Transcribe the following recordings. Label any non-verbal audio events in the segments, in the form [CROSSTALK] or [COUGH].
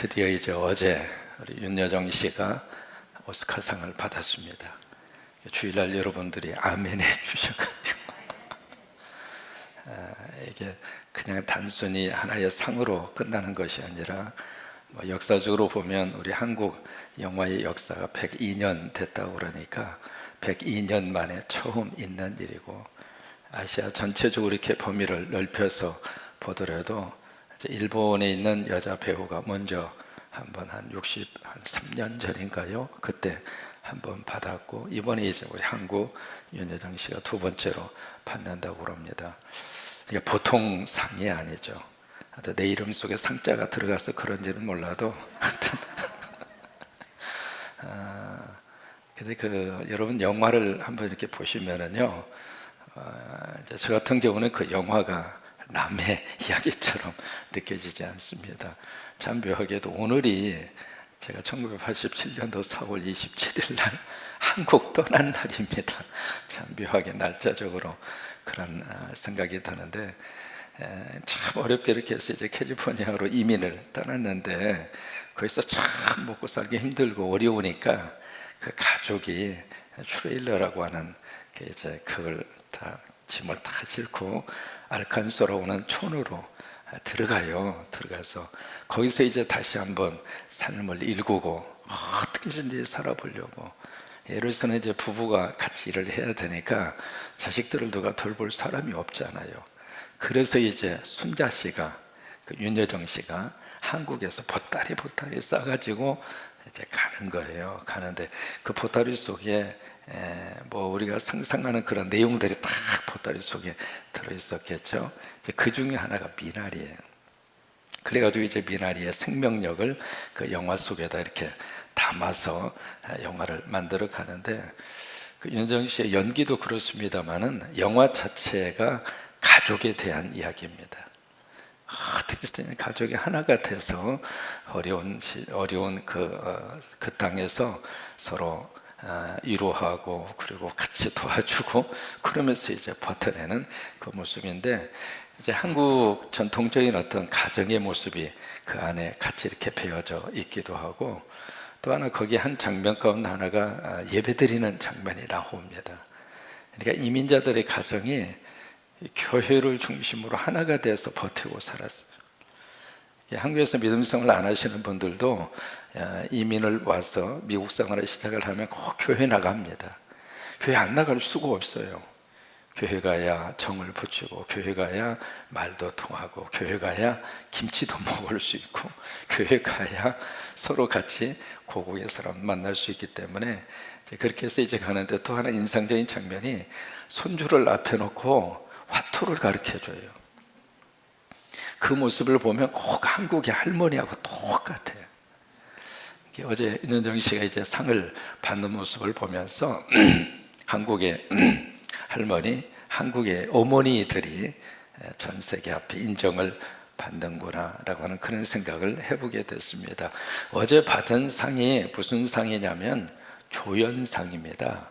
드디어 이제 어제 우리 윤여정 씨가 오스카상을 받았습니다. 주일날 여러분들이 아멘 해 주셔가지고 아, 이게 그냥 단순히 하나의 상으로 끝나는 것이 아니라 뭐 역사적으로 보면 우리 한국 영화의 역사가 102년 됐다고 그러니까 102년 만에 처음 있는 일이고 아시아 전체적으로 이렇게 범위를 넓혀서 보더라도 일본에 있는 여자 배우가 먼저 한번 한 63년 전인가요? 그때 한번 받았고 이번에 이제 우리 한국 윤여정 씨가 두 번째로 받는다고 그럽니다. 이게 보통 상이 아니죠. 내 이름 속에 상자가 들어가서 그런지는 몰라도 [LAUGHS] 아, 근데 그 여러분 영화를 한번 이렇게 보시면은요, 어, 이제 저 같은 경우는 그 영화가 남의 이야기처럼 느껴지지 않습니다. 참 묘하게도 오늘이 제가 1987년도 4월 27일 날 한국 떠난 날입니다. 참 묘하게 날짜적으로 그런 아, 생각이 드는데 에, 참 어렵게 이렇게 해서 이제 캘리포니아로 이민을 떠났는데 거기서 참 먹고 살기 힘들고 어려우니까 그 가족이 트레일러라고 하는 그 이제 그걸 다 짐을 다 싣고 알칸소로 오는 촌으로 들어가요. 들어가서 거기서 이제 다시 한번 삶을 일구고 어떻게든지 살아보려고 들어서 이제 부부가 같이 일을 해야 되니까 자식들을 누가 돌볼 사람이 없잖아요. 그래서 이제 순자 씨가 그 윤여정 씨가 한국에서 보따리 보따리 싸가지고 이제 가는 거예요. 가는데 그 보따리 속에 에, 뭐 우리가 상상하는 그런 내용들이 다 보따리 속에 들어 있었겠죠. 그 중에 하나가 미나리예요. 그래가지고 이제 미나리의 생명력을 그 영화 속에다 이렇게 담아서 영화를 만들어 가는데 그 윤정 씨의 연기도 그렇습니다만은 영화 자체가 가족에 대한 이야기입니다. 어떻게 든 가족이 하나가 돼서 어려운 어려운 그, 어, 그 땅에서 서로 어, 위로하고 그리고 같이 도와주고 그러면서 이제 버텨내는 그 모습인데 이제 한국 전통적인 어떤 가정의 모습이 그 안에 같이 이렇게 배어져 있기도 하고 또 하나 거기 한 장면 가운데 하나가 아, 예배드리는 장면이 나옵니다. 그러니까 이민자들의 가정이 교회를 중심으로 하나가 돼서 버티고 살았어요. 한국에서 믿음 생활 안 하시는 분들도 이민을 와서 미국 생활을 시작을 하면 꼭 교회 나갑니다. 교회 안 나갈 수가 없어요. 교회 가야 정을 붙이고 교회 가야 말도 통하고 교회 가야 김치도 [LAUGHS] 먹을 수 있고 교회 가야 서로 같이 고국의 사람 만날 수 있기 때문에 그렇게 해서 이제 가는데 또 하나 인상적인 장면이 손주를 앞에 놓고 화투를 가르쳐 줘요. 그 모습을 보면 꼭 한국의 할머니하고 똑같아요. 어제 윤정희 씨가 이제 상을 받는 모습을 보면서 [CLEARS THROAT] 한국의 [CLEARS THROAT] 할머니, 한국의 어머니들이 전 세계 앞에 인정을 받는구나라고 하는 그런 생각을 해보게 됐습니다. 어제 받은 상이 무슨 상이냐면 조연상입니다.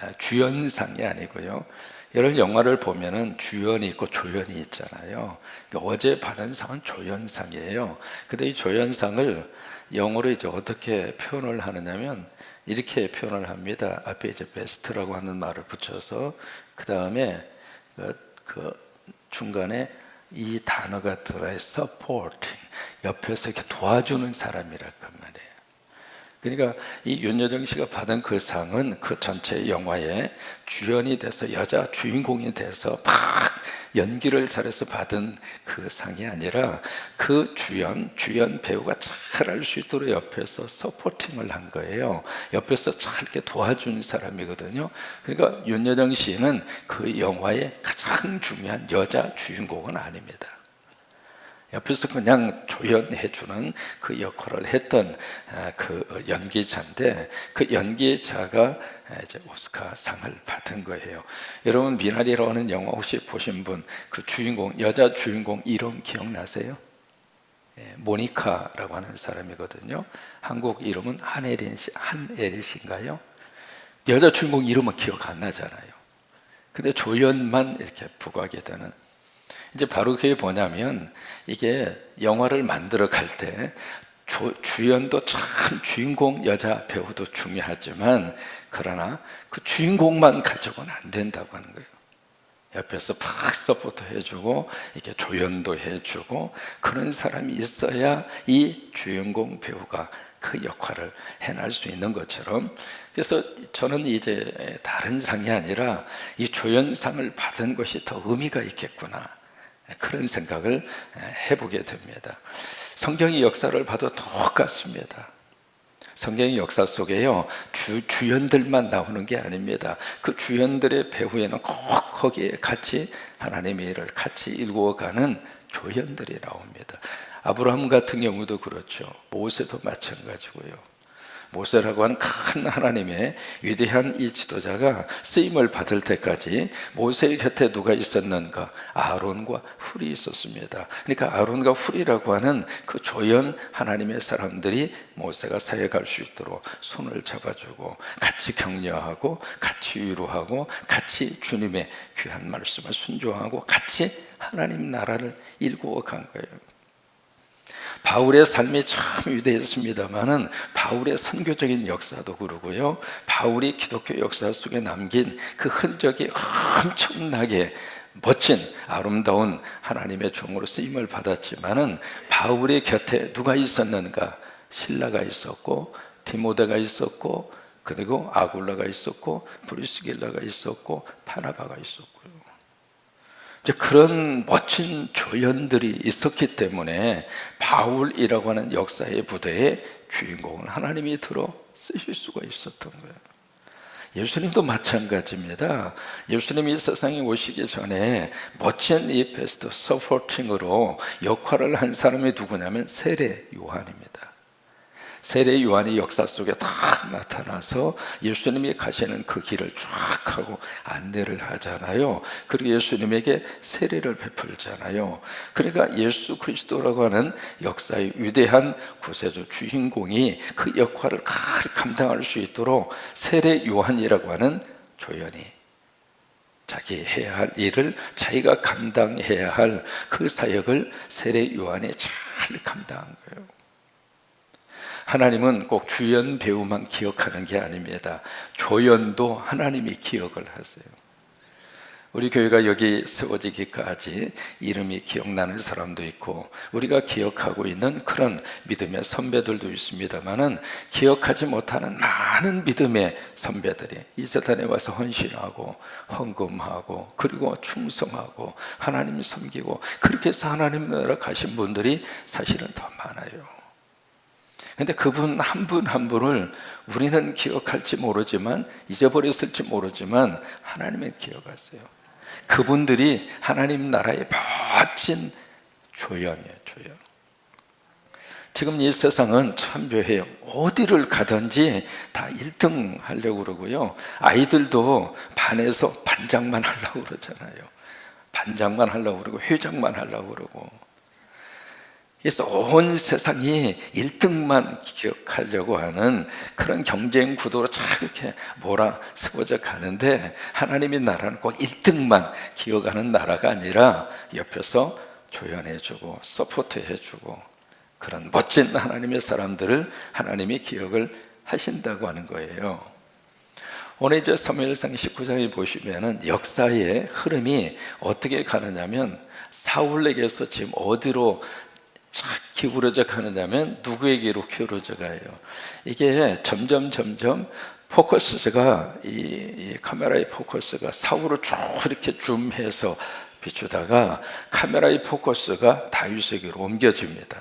아, 주연상이 아니고요. 여러 영화를 보면은 주연이 있고 조연이 있잖아요. 그러니까 어제 받은 상은 조연상이에요. 근데 이 조연상을 영어로 이제 어떻게 표현을 하느냐면 이렇게 표현을 합니다. 앞에 이제 베스트라고 하는 말을 붙여서 그 다음에 그, 그 중간에 이 단어가 들어있어 supporting 옆에서 이렇게 도와주는 사람이랄 그 말이에요. 그러니까 이 윤여정 씨가 받은 그 상은 그 전체 영화의 주연이 돼서 여자 주인공이 돼서 막 연기를 잘해서 받은 그 상이 아니라 그 주연, 주연 배우가 잘할 수 있도록 옆에서 서포팅을 한 거예요. 옆에서 잘 이렇게 도와준 사람이거든요. 그러니까 윤여정 씨는 그 영화의 가장 중요한 여자 주인공은 아닙니다. 옆에서 그냥 조연해주는 그 역할을 했던 아, 그 연기자인데 그 연기자가 이제 오스카상을 받은 거예요. 여러분 미나리라고 하는 영화 혹시 보신 분 그 주인공 여자 주인공 이름 기억나세요? 예, 모니카라고 하는 사람이거든요. 한국 이름은 한예린 씨, 한예린 씨인가요? 여자 주인공 이름은 기억 안 나잖아요. 근데 조연만 이렇게 부각이 되는 이제 바로 그게 뭐냐면 이게 영화를 만들어 갈때 조- 주연도 참 주인공 여자 배우도 중요하지만 그러나 그 주인공만 가지고는 안 된다고 하는 거예요. 옆에서 팍 서포트 해주고 이게 조연도 해주고 그런 사람이 있어야 이 주인공 배우가 그 역할을 해낼 수 있는 것처럼 그래서 저는 이제 다른 상이 아니라 이 조연상을 받은 것이 더 의미가 있겠구나 그런 생각을 해보게 됩니다. 성경의 역사를 봐도 똑같습니다. 성경의 역사 속에요 주, 주연들만 나오는 게 아닙니다. 그 주연들의 배후에는 꼭 거기에 같이 하나님의 일을 같이 일구어가는 조연들이 나옵니다. 아브라함 같은 경우도 그렇죠. 모세도 마찬가지고요. 모세라고 하는 큰 하나님의 위대한 이 지도자가 쓰임을 받을 때까지 모세의 곁에 누가 있었는가? 아론과 훌이 있었습니다. 그러니까 아론과 훌이라고 하는 그 조연 하나님의 사람들이 모세가 사역할 수 있도록 손을 잡아주고 같이 격려하고 같이 위로하고 같이 주님의 귀한 말씀을 순종하고 같이 하나님 나라를 일구어 간 거예요. 바울의 삶이 참 위대했습니다만은 바울의 선교적인 역사도 그러고요. 바울이 기독교 역사 속에 남긴 그 흔적이 엄청나게 멋진 아름다운 하나님의 종으로 쓰임을 받았지만은 바울의 곁에 누가 있었는가? 신라가 있었고 디모데가 있었고 그리고 아굴라가 있었고 브리스길라가 있었고 파나바가 있었고요. 이제 그런 멋진 조연들이 있었기 때문에 바울이라고 하는 역사의 부대에 주인공을 하나님이 들어 쓰실 수가 있었던 거예요. 예수님도 마찬가지입니다. 예수님이 세상에 오시기 전에 멋진 이 베스트 서포팅으로 역할을 한 사람이 누구냐면 세례 요한입니다. 세례 요한이 역사 속에 다 나타나서 예수님이 가시는 그 길을 쫙 하고 안내를 하잖아요. 그리고 예수님에게 세례를 베풀잖아요. 그러니까 예수 그리스도라고 하는 역사의 위대한 구세주 주인공이 그 역할을 감당할 수 있도록 세례 요한이라고 하는 조연이 자기 해야 할 일을 자기가 감당해야 할 그 사역을 세례 요한이 잘 감당한 거예요. 하나님은 꼭 주연 배우만 기억하는 게 아닙니다. 조연도 하나님이 기억을 하세요. 우리 교회가 여기 세워지기까지 이름이 기억나는 사람도 있고 우리가 기억하고 있는 그런 믿음의 선배들도 있습니다만은 기억하지 못하는 많은 믿음의 선배들이 이 재단에 와서 헌신하고 헌금하고 그리고 충성하고 하나님 섬기고 그렇게 해서 하나님 나라 가신 분들이 사실은 더 많아요. 근데 그분 한분한 분을 우리는 기억할지 모르지만 잊어버렸을지 모르지만 하나님은 기억하세요. 그분들이 하나님 나라의 멋진 조연이에요, 조연. 지금 이 세상은 참 묘해요. 어디를 가든지 다 1등 하려고 그러고요. 아이들도 반에서 반장만 하려고 그러잖아요. 반장만 하려고 그러고 회장만 하려고 그러고. 그래서 온 세상이 1등만 기억하려고 하는 그런 경쟁 구도로 참 이렇게 몰아세워져 가는데 하나님의 나라는 꼭 1등만 기억하는 나라가 아니라 옆에서 조연해주고 서포트해주고 그런 멋진 하나님의 사람들을 하나님이 기억을 하신다고 하는 거예요. 오늘 이제 사무엘상 19장에 보시면은 역사의 흐름이 어떻게 가느냐면 사울에게서 지금 어디로 착 기울어져 가느냐면 누구에게로 기울어져 가요. 이게 점점 점점 포커스가 이, 이 카메라의 포커스가 사울을 쭉 이렇게 줌해서 비추다가 카메라의 포커스가 다윗에게로 옮겨집니다.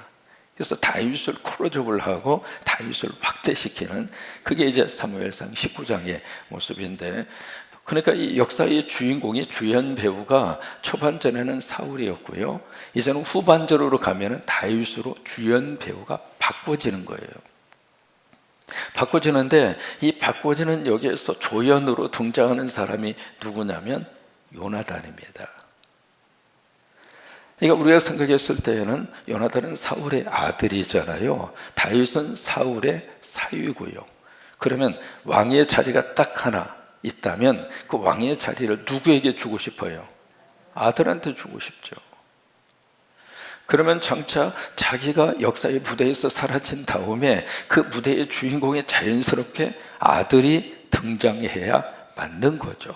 그래서 다윗을 클로즈업을 하고 다윗을 확대시키는 그게 이제 사무엘상 19장의 모습인데 그러니까 이 역사의 주인공이 주연 배우가 초반전에는 사울이었고요. 이제는 후반전으로 가면은 다윗으로 주연 배우가 바꿔지는 거예요. 바꿔지는데 이 바꿔지는 여기에서 조연으로 등장하는 사람이 누구냐면 요나단입니다. 그러니까 우리가 생각했을 때에는 요나단은 사울의 아들이잖아요. 다윗은 사울의 사위고요. 그러면 왕의 자리가 딱 하나 있다면 그 왕의 자리를 누구에게 주고 싶어요? 아들한테 주고 싶죠. 그러면 장차 자기가 역사의 무대에서 사라진 다음에 그 무대의 주인공이 자연스럽게 아들이 등장해야 맞는 거죠.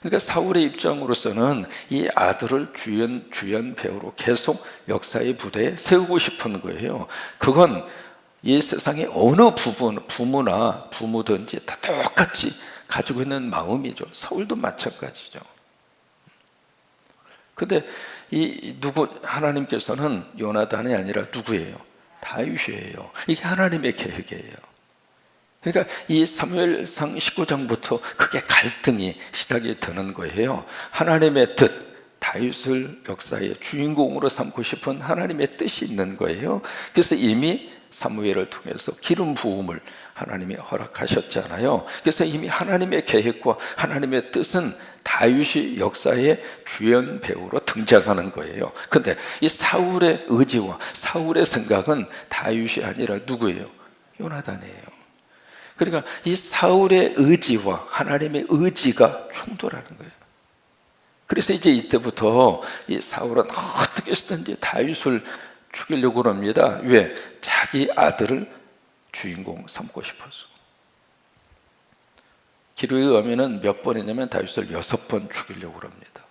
그러니까 사울의 입장으로서는 이 아들을 주연 주연 배우로 계속 역사의 무대에 세우고 싶은 거예요. 그건 이 세상의 어느 부분 부모나 부모든지 다 똑같이 가지고 있는 마음이죠. 사울도 마찬가지죠. 근데 이 누구 하나님께서는 요나단이 아니라 누구예요? 다윗이에요. 이게 하나님의 계획이에요. 그러니까 이 사무엘상 19장부터 크게 갈등이 시작이 되는 거예요. 하나님의 뜻, 다윗을 역사의 주인공으로 삼고 싶은 하나님의 뜻이 있는 거예요. 그래서 이미 사무엘을 통해서 기름 부음을 하나님이 허락하셨잖아요. 그래서 이미 하나님의 계획과 하나님의 뜻은 다윗이 역사의 주연 배우로 등장하는 거예요. 근데 이 사울의 의지와 사울의 생각은 다윗이 아니라 누구예요? 요나단이에요. 그러니까 이 사울의 의지와 하나님의 의지가 충돌하는 거예요. 그래서 이제 이때부터 이 사울은 어떻게 해서든지 다윗을 죽이려고 합니다. 왜? 자기 아들을 주인공 삼고 싶어서. 기록에 의하면은 몇 번이냐면 다윗을 여섯 번 죽이려고 합니다.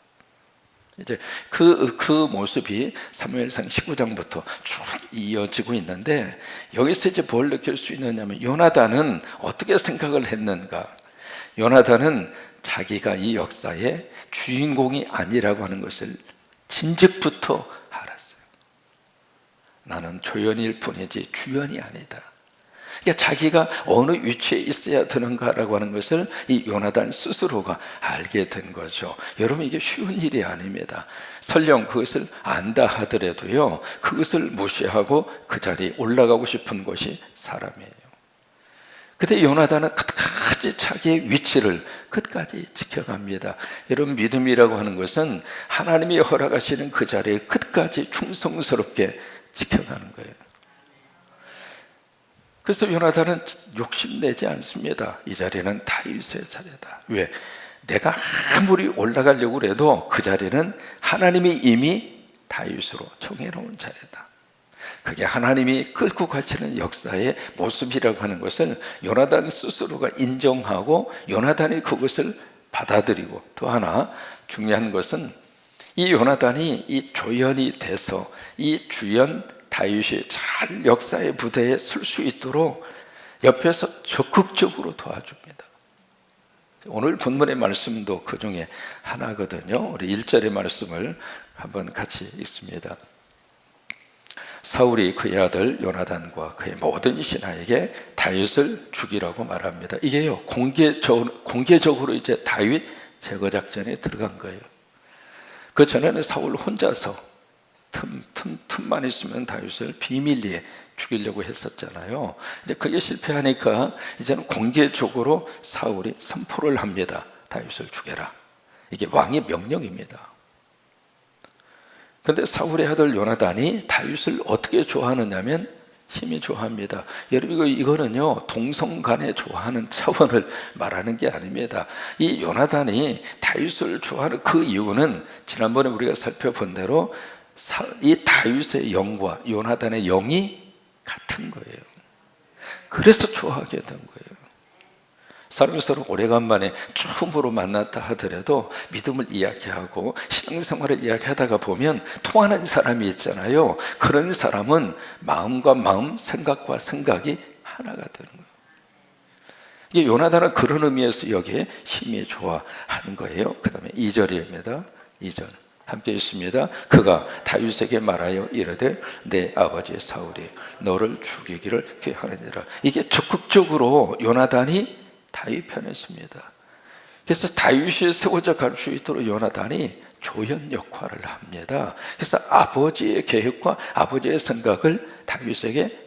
이제 그, 그 모습이 사무엘상 19장부터 쭉 이어지고 있는데 여기서 이제 뭘 느낄 수 있느냐면 요나단은 어떻게 생각을 했는가? 요나단은 자기가 이 역사의 주인공이 아니라고 하는 것을 진즉부터. 나는 조연일 뿐이지 주연이 아니다. 그러니까 자기가 어느 위치에 있어야 되는가라고 하는 것을 이 요나단 스스로가 알게 된 거죠. 여러분 이게 쉬운 일이 아닙니다. 설령 그것을 안다 하더라도요, 그것을 무시하고 그 자리에 올라가고 싶은 것이 사람이에요. 그때 요나단은 끝까지 자기의 위치를 끝까지 지켜갑니다. 여러분 믿음이라고 하는 것은 하나님이 허락하시는 그 자리에 끝까지 충성스럽게 지켜가는 거예요. 그래서 요나단은 욕심내지 않습니다. 이 자리는 다윗의 자리다. 왜? 내가 아무리 올라가려고 해도 그 자리는 하나님이 이미 다윗으로 정해놓은 자리다. 그게 하나님이 끌고 가시는 역사의 모습이라고 하는 것을 요나단 스스로가 인정하고 요나단이 그것을 받아들이고 또 하나 중요한 것은 이 요나단이 이 조연이 돼서 이 주연 다윗이 잘 역사의 부대에 설 수 있도록 옆에서 적극적으로 도와줍니다. 오늘 본문의 말씀도 그 중에 하나거든요. 우리 1절의 말씀을 한번 같이 읽습니다. 사울이 그의 아들 요나단과 그의 모든 신하에게 다윗을 죽이라고 말합니다. 이게요 공개적, 공개적으로 이제 다윗 제거 작전에 들어간 거예요. 그 전에는 사울 혼자서 틈, 틈, 틈만 있으면 다윗을 비밀리에 죽이려고 했었잖아요. 이제 그게 실패하니까 이제는 공개적으로 사울이 선포를 합니다. 다윗을 죽여라. 이게 왕의 명령입니다. 근데 사울의 아들 요나단이 다윗을 어떻게 좋아하느냐면 힘이 좋아합니다. 여러분 이거 는요 동성 간에 좋아하는 차원을 [LAUGHS] 말하는 게 아닙니다. 이 요나단이 다윗을 좋아하는 그 이유는 지난번에 우리가 살펴본 대로 이 다윗의 영과 요나단의 영이 같은 거예요. 그래서 좋아하게 된 거예요. 사람이 서로 오래간만에 처음으로 만났다 하더라도 믿음을 이야기하고 신앙생활을 이야기하다가 보면 통하는 사람이 있잖아요. 그런 사람은 마음과 마음, 생각과 생각이 하나가 되는 거예요. 이게 요나단은 그런 의미에서 여기에 힘이 좋아하는 거예요. 그 다음에 2절입니다. 2절. 함께 있습니다. 그가 다윗에게 말하여 이르되 내 아버지 사울이 너를 죽이기를 계하느니라. 이게 적극적으로 요나단이 다윗 편에 습니다 그래서 다윗이 세워져 갈수 있도록 요나단이 조연 역할을 합니다. 그래서 아버지의 계획과 아버지의 생각을 다윗에게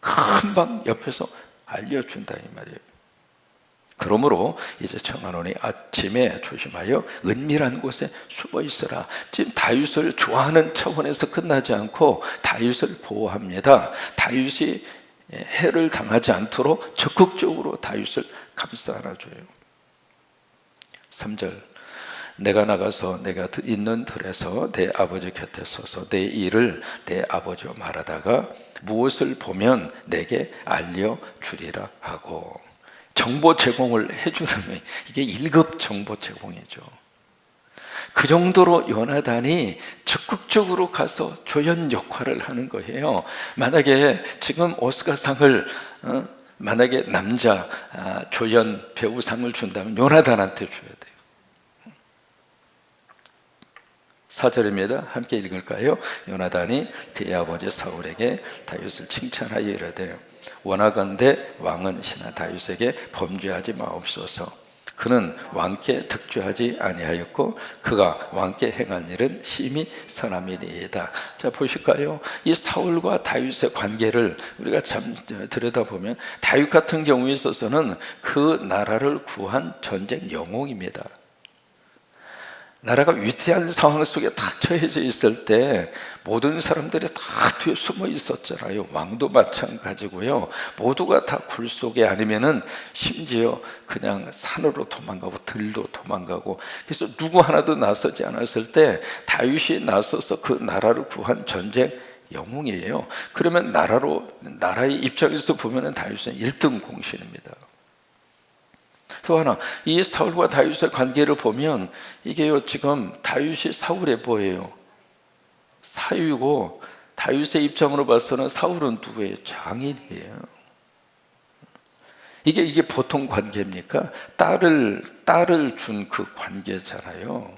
금방 옆에서 알려준다 이 말이에요. 그러므로 이제 청하노니 아침에 조심하여 은밀한 곳에 숨어 있어라. 지금 다윗을 좋아하는 차원에서 끝나지 않고 다윗을 보호합니다. 다윗이 해를 당하지 않도록 적극적으로 다윗을 감싸 안아줘요. 3절 내가 나가서 내가 있는 들에서 내 아버지 곁에 서서 내 일을 내 아버지와 말하다가 무엇을 보면 내게 알려 주리라 하고 정보 제공을 해주는 이게 1급 정보 제공이죠. 그 정도로 요나단이 적극적으로 가서 조연 역할을 하는 거예요. 만약에 지금 오스카상을 어, 만약에 남자 아, 조연 배우상을 준다면 요나단한테 줘야 돼요. 사절입니다. 함께 읽을까요? 요나단이 그의 아버지 사울에게 다윗을 칭찬하여 이르되 원하건대 왕은 신하 다윗에게 범죄하지 마옵소서. 그는 왕께 득죄하지 아니하였고 그가 왕께 행한 일은 심히 선함이니이다. 자 보실까요? 이 사울과 다윗의 관계를 우리가 참 들여다보면 다윗 같은 경우에 있어서는 그 나라를 구한 전쟁 영웅입니다. 나라가 위태한 상황 속에 탁 처해져 있을 때 모든 사람들이 다 뒤에 숨어 있었잖아요. 왕도 마찬가지고요. 모두가 다 굴 속에 아니면은 심지어 그냥 산으로 도망가고 들도 도망가고 그래서 누구 하나도 나서지 않았을 때 다윗이 나서서 그 나라를 구한 전쟁 영웅이에요. 그러면 나라로 나라의 입장에서 보면은 다윗은 1등 공신입니다. 또 하나 이 사울과 다윗의 관계를 보면 이게요 지금 다윗이 사울의 뭐예요? 사유고 다윗의 입장으로 봐서는 사울은 누구예요? 장인이에요. 이게 이게 보통 관계입니까? 딸을 딸을 준 그 관계잖아요.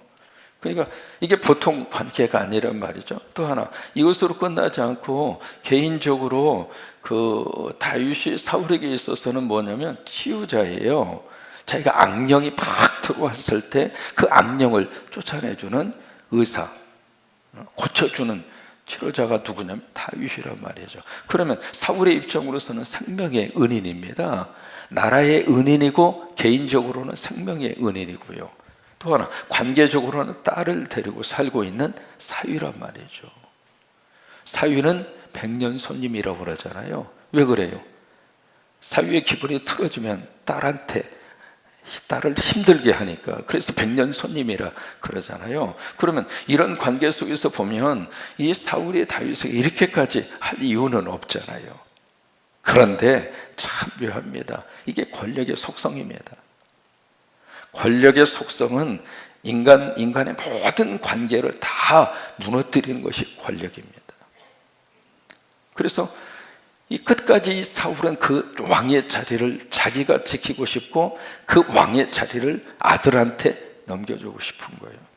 그러니까 이게 보통 관계가 아니란 말이죠. 또 하나 이것으로 끝나지 않고 개인적으로 그 다윗이 사울에게 있어서는 뭐냐면 치유자예요. 자기가 악령이 팍 들어왔을 때 그 악령을 쫓아내주는 의사, 고쳐주는 치료자가 누구냐면 다윗이란 말이죠. 그러면 사울의 입장으로서는 생명의 은인입니다. 나라의 은인이고 개인적으로는 생명의 은인이고요. 또 하나 관계적으로는 딸을 데리고 살고 있는 사위란 말이죠. 사위는 백년 손님이라고 그러잖아요. 왜 그래요? 사위의 기분이 틀어지면 딸한테 딸을 힘들게 하니까 그래서 백년 손님이라 그러잖아요. 그러면 이런 관계 속에서 보면 이 사울이 다윗에게 이렇게까지 할 이유는 없잖아요. 그런데 참 묘합니다. 이게 권력의 속성입니다. 권력의 속성은 인간 인간의 모든 관계를 다 무너뜨리는 것이 권력입니다. 그래서 이 끝까지 사울은 그 왕의 자리를 자기가 지키고 싶고 그 왕의 자리를 아들한테 넘겨주고 싶은 거예요.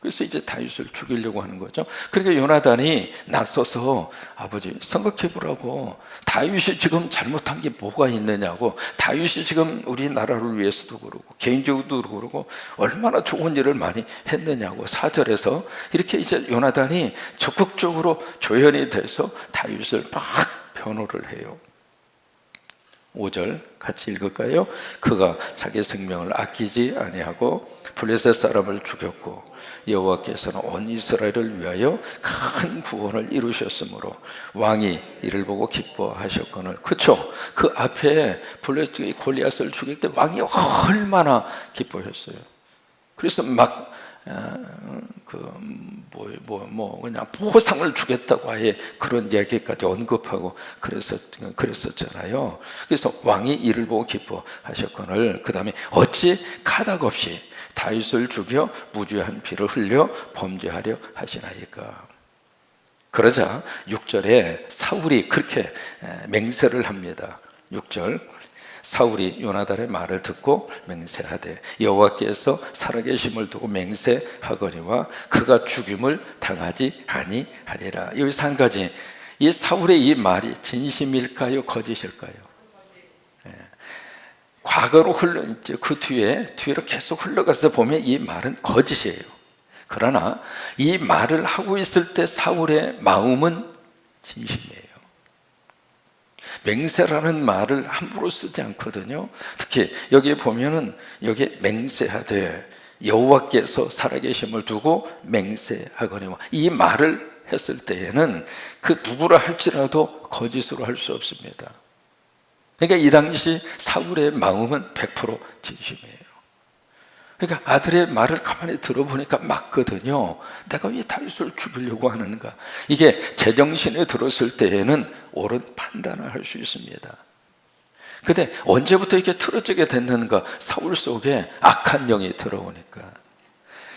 그래서 이제 다윗을 죽이려고 하는 거죠. 그러니까 요나단이 나서서 아버지 생각해 보라고 다윗이 지금 잘못한 게 뭐가 있느냐고 다윗이 지금 우리나라를 위해서도 그러고 개인적으로도 그러고 얼마나 좋은 일을 많이 했느냐고 사절에서 이렇게 이제 요나단이 적극적으로 조연이 돼서 다윗을 막 변호를 해요. 5절 같이 읽을까요? 그가 자기 생명을 아끼지 아니하고 블레셋 사람을 죽였고 여호와께서는 온 이스라엘을 위하여 큰 구원을 이루셨으므로 왕이 이를 보고 기뻐하셨거늘 그쵸? 그 앞에 블레셋 골리앗을 죽일 때 왕이 얼마나 기뻐했어요. 그래서 막 그뭐뭐 뭐, 뭐 그냥 보상을 주겠다고 아예 그런 얘기까지 언급하고 그랬었 그랬었잖아요. 그래서 왕이 이를 보고 기뻐하셨거늘 그 다음에 어찌 가닥 없이 다윗을 죽여 무죄한 피를 흘려 범죄하려 하시나이까. 그러자 6절에 사울이 그렇게 맹세를 합니다. 6절 사울이 요나단의 말을 듣고 맹세하되 여호와께서 살아계심을 두고 맹세하거니와 그가 죽임을 당하지 아니하리라. 여기서 한 가지 이 사울의 이 말이 진심일까요, 거짓일까요? 예. 과거로 흘러 그 뒤에 뒤로 계속 흘러가서 보면 이 말은 거짓이에요. 그러나 이 말을 하고 있을 때 사울의 마음은 진심이에요. 맹세라는 말을 함부로 쓰지 않거든요. 특히 여기에 보면은 여기에 맹세하되 여호와께서 살아계심을 두고 맹세하거니와 이 말을 했을 때에는 그 누구라 할지라도 거짓으로 할 수 없습니다. 그러니까 이 당시 사울의 마음은 100% 진심이에요. 그러니까 아들의 말을 가만히 들어보니까 맞거든요. 내가 왜 다윗을 죽이려고 하는가? 이게 제정신에 들었을 때에는 옳은 판단을 할 수 있습니다. 근데 언제부터 이게 틀어지게 됐는가? 사울 속에 악한 영이 들어오니까.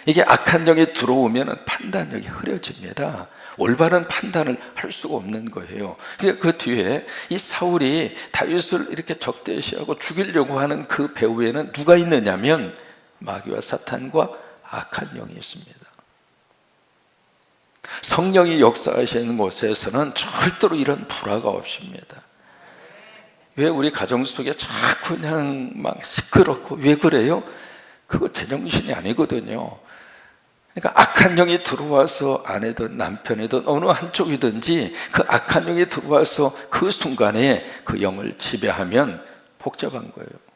이게 악한 영이 들어오면 판단력이 흐려집니다. 올바른 판단을 할 수가 없는 거예요. 그 뒤에 이 사울이 다윗을 이렇게 적대시하고 죽이려고 하는 그 배후에는 누가 있느냐면 마귀와 사탄과 악한 영이 있습니다. 성령이 역사하시는 곳에서는 절대로 이런 불화가 없습니다. 왜 우리 가정 속에 자꾸 그냥 막 시끄럽고 왜 그래요? 그거 제정신이 아니거든요. 그러니까 악한 영이 들어와서 아내든 남편이든 어느 한쪽이든지 그 악한 영이 들어와서 그 순간에 그 영을 지배하면 복잡한 거예요.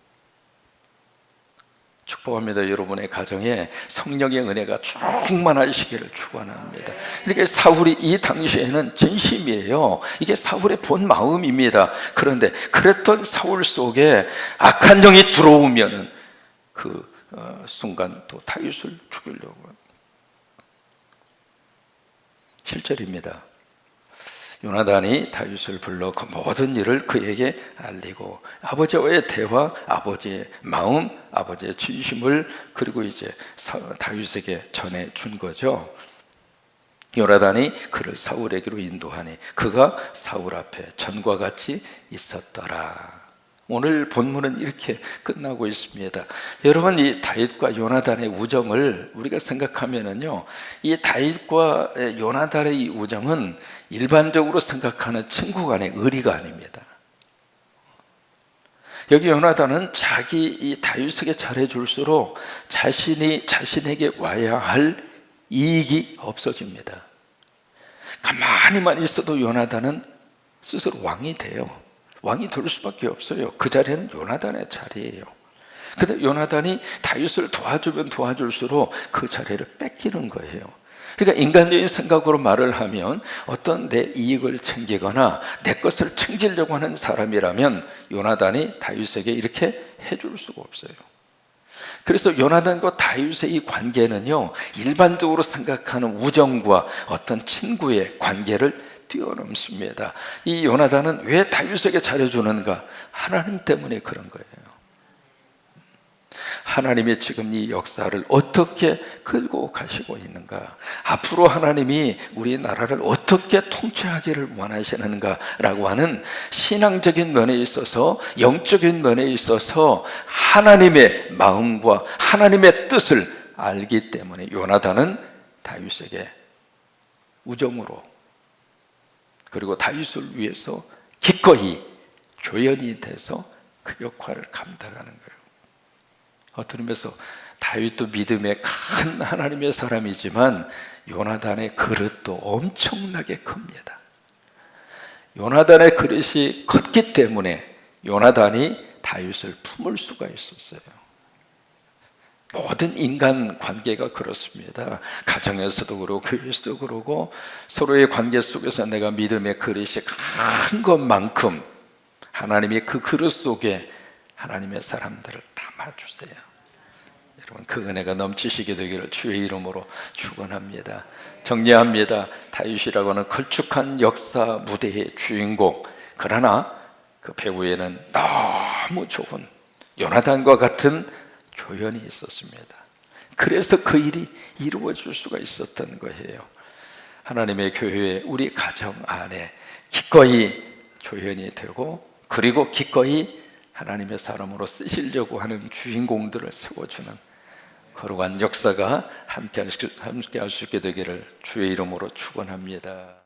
축복합니다. 여러분의 가정에 성령의 은혜가 충만하시기를 축원합니다. 이렇게 사울이 이 당시에는 진심이에요. 이게 사울의 본 마음입니다. 그런데 그랬던 사울 속에 악한 영이 들어오면은 그 어, 순간 또 다윗을 죽이려고 7절입니다. 요나단이 다윗을 불러 그 모든 일을 그에게 알리고 아버지와의 대화, 아버지의 마음, 아버지의 진심을 그리고 이제 다윗에게 전해 준 거죠. 요나단이 그를 사울에게로 인도하니 그가 사울 앞에 전과 같이 있었더라. 오늘 본문은 이렇게 끝나고 있습니다. 여러분 이 다윗과 요나단의 우정을 우리가 생각하면은요, 이 다윗과 요나단의 이 우정은 일반적으로 생각하는 친구 간의 의리가 아닙니다. 여기 요나단은 자기 이 다윗에게 잘해 줄수록 자신이 자신에게 와야 할 이익이 없어집니다. 가만히만 있어도 요나단은 스스로 왕이 돼요. 왕이 될 수밖에 없어요. 그 자리는 요나단의 자리예요. 근데 요나단이 다윗을 도와주면 도와줄수록 그 자리를 뺏기는 거예요. 그러니까 인간적인 생각으로 말을 하면 어떤 내 이익을 챙기거나 내 것을 챙기려고 하는 사람이라면 요나단이 다윗에게 이렇게 해줄 수가 없어요. 그래서 요나단과 다윗의 이 관계는요 일반적으로 생각하는 우정과 어떤 친구의 관계를 뛰어넘습니다. 이 요나단은 왜 다윗에게 잘해주는가? 하나님 때문에 그런 거예요. 하나님의 지금 이 역사를 어떻게 끌고 가시고 있는가? 앞으로 하나님이 우리 나라를 어떻게 통치하기를 원하시는가라고 하는 신앙적인 면에 있어서 영적인 면에 있어서 하나님의 마음과 하나님의 뜻을 알기 때문에 요나단은 다윗에게 우정으로 그리고 다윗을 위해서 기꺼이 조연이 돼서 그 역할을 감당하는 거예요. 어떤 의미에서 다윗도 믿음의 큰 하나님의 사람이지만 요나단의 그릇도 엄청나게 큽니다. 요나단의 그릇이 컸기 때문에 요나단이 다윗을 품을 수가 있었어요. 모든 인간 관계가 그렇습니다. 가정에서도 그렇고 교회에서도 그렇고 서로의 관계 속에서 내가 믿음의 그릇이 큰 것만큼 하나님이 그 그릇 속에 하나님의 사람들을 담아주세요. 여러분 그 은혜가 넘치시게 되기를 주의 이름으로 축원합니다. 정리합니다. 다윗이라고 하는 걸쭉한 역사 무대의 주인공 그러나 그 배후에는 너무 좋은 요나단과 같은 조연이 있었습니다. 그래서 그 일이 이루어질 수가 있었던 거예요. 하나님의 교회 우리 가정 안에 기꺼이 조연이 되고 그리고 기꺼이 하나님의 사람으로 쓰시려고 하는 주인공들을 세워주는 거룩한 역사가 함께 할 수 있게 되기를 주의 이름으로 축원합니다.